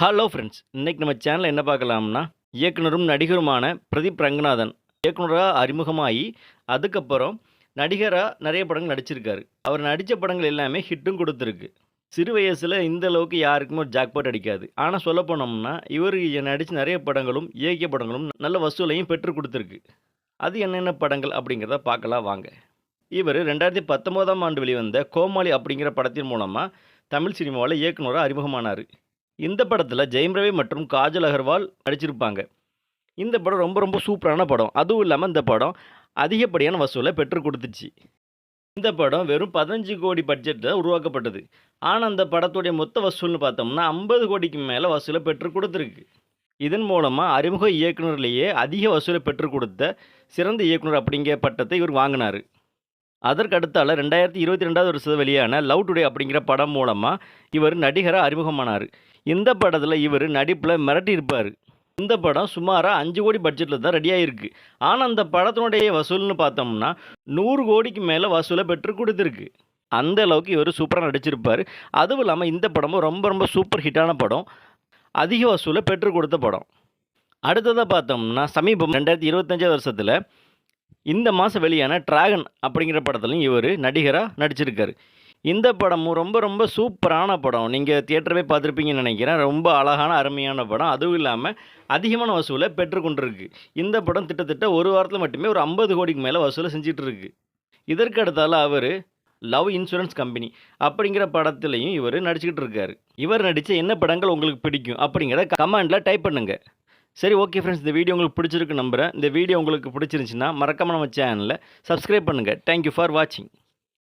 Hello friends இன்றைக்கி நம்ம சேனலில் என்ன பார்க்கலாம்னா இயக்குனரும் நடிகருமான பிரதீப் ரங்கநாதன் இயக்குனராக அறிமுகமாகி அதுக்கப்புறம் நடிகராக நிறைய படங்கள் நடிச்சிருக்காரு. அவர் நடித்த படங்கள் எல்லாமே ஹிட்டும் கொடுத்துருக்கு. சிறு வயசில் இந்த அளவுக்கு யாருக்குமே ஒரு ஜாக்பாட் அடிக்காது. ஆனால் சொல்ல போனோம்னா இவர் நடித்த நிறைய படங்களும் இயக்கிய படங்களும் நல்ல வசூலையும் பெற்று கொடுத்துருக்கு. அது என்னென்ன படங்கள் அப்படிங்கிறத பார்க்கலாம் வாங்க. இவர் ரெண்டாயிரத்தி பத்தொம்போதாம் ஆண்டு வெளிவந்த கோமாளி அப்படிங்கிற படத்தின் மூலமாக தமிழ் சினிமாவில் இயக்குனராக அறிமுகமானார். இந்த படத்தில் ஜெயம் ரவி மற்றும் காஜல் அகர்வால் நடிச்சிருப்பாங்க. இந்த படம் ரொம்ப ரொம்ப சூப்பரான படம். அதுவும் இல்லாமல் இந்த படம் அதிகப்படியான வசூலை பெற்று கொடுத்துச்சு. இந்த படம் வெறும் பதினஞ்சு கோடி பட்ஜெட்டில் உருவாக்கப்பட்டது. ஆனால் அந்த படத்துடைய மொத்த வசூல்னு பார்த்தோம்னா ஐம்பது கோடிக்கு மேலே வசூலை பெற்று கொடுத்துருக்கு. இதன் மூலமாக அறிமுக இயக்குனர்லேயே அதிக வசூலை பெற்றுக் கொடுத்த சிறந்த இயக்குனர் அப்படிங்கிற பட்டத்தை இவர் வாங்கினார். அதற்கு ரெண்டாயிரத்தி இருபத்தி ரெண்டாவது வருஷம் வெளியான லவ் டுடே அப்படிங்கிற படம் மூலமாக இவர் நடிகராக அறிமுகமானார். இந்த படத்தில் இவர் நடிப்பில் மிரட்டியிருப்பார். இந்த படம் சுமாராக அஞ்சு கோடி பட்ஜெட்டில் தான் ரெடியாக இருக்குது ஆனால் அந்த படத்தினுடைய வசூல்னு பார்த்தோம்னா நூறு கோடிக்கு மேலே வசூலை பெற்று கொடுத்துருக்கு. அந்த அளவுக்கு இவர் சூப்பராக நடிச்சிருப்பார். அதுவும் இல்லாமல் இந்த படமும் ரொம்ப ரொம்ப சூப்பர் ஹிட்டான படம். அதிக வசூலை பெற்று கொடுத்த படம். அடுத்ததாக பார்த்தோம்னா சமீபம் ரெண்டாயிரத்தி இருபத்தஞ்சாவது வருஷத்தில் இந்த மாதம் வெளியான டிராகன் அப்படிங்கிற படத்துலையும் இவர் நடிகராக நடிச்சிருக்காரு. இந்த படமும் ரொம்ப ரொம்ப சூப்பரான படம். நீங்கள் தியேட்டரவே பார்த்துருப்பீங்கன்னு நினைக்கிறேன். ரொம்ப அழகான அருமையான படம். அதுவும் இல்லாமல் அதிகமான வசூலை பெற்றுக்கொண்டிருக்கு இந்த படம் கிட்டத்தட்ட ஒரு வாரத்தில் மட்டுமே ஒரு ஐம்பது கோடிக்கு மேலே வசூலை செஞ்சிட்ருக்கு. இதற்கு அடுத்தால அவர் லவ் இன்சூரன்ஸ் கம்பெனி அப்படிங்கிற படத்துலையும் இவர் நடிச்சுக்கிட்டு இருக்காரு இவர் நடித்த என்ன படங்கள் உங்களுக்கு பிடிக்கும் அப்படிங்கிறத கமெண்டில் டைப் பண்ணுங்கள் சரி ஓகே ஃப்ரெண்ட்ஸ் இந்த வீடியோ உங்களுக்கு பிடிச்சிருக்கு நம்புகிறேன் இந்த வீடியோ உங்களுக்கு பிடிச்சிருந்துச்சின்னா மறக்காமல் நம்ம சேனலில் சப்ஸ்கிரைப் பண்ணுங்கள் தேங்க்யூ ஃபார் வாட்சிங்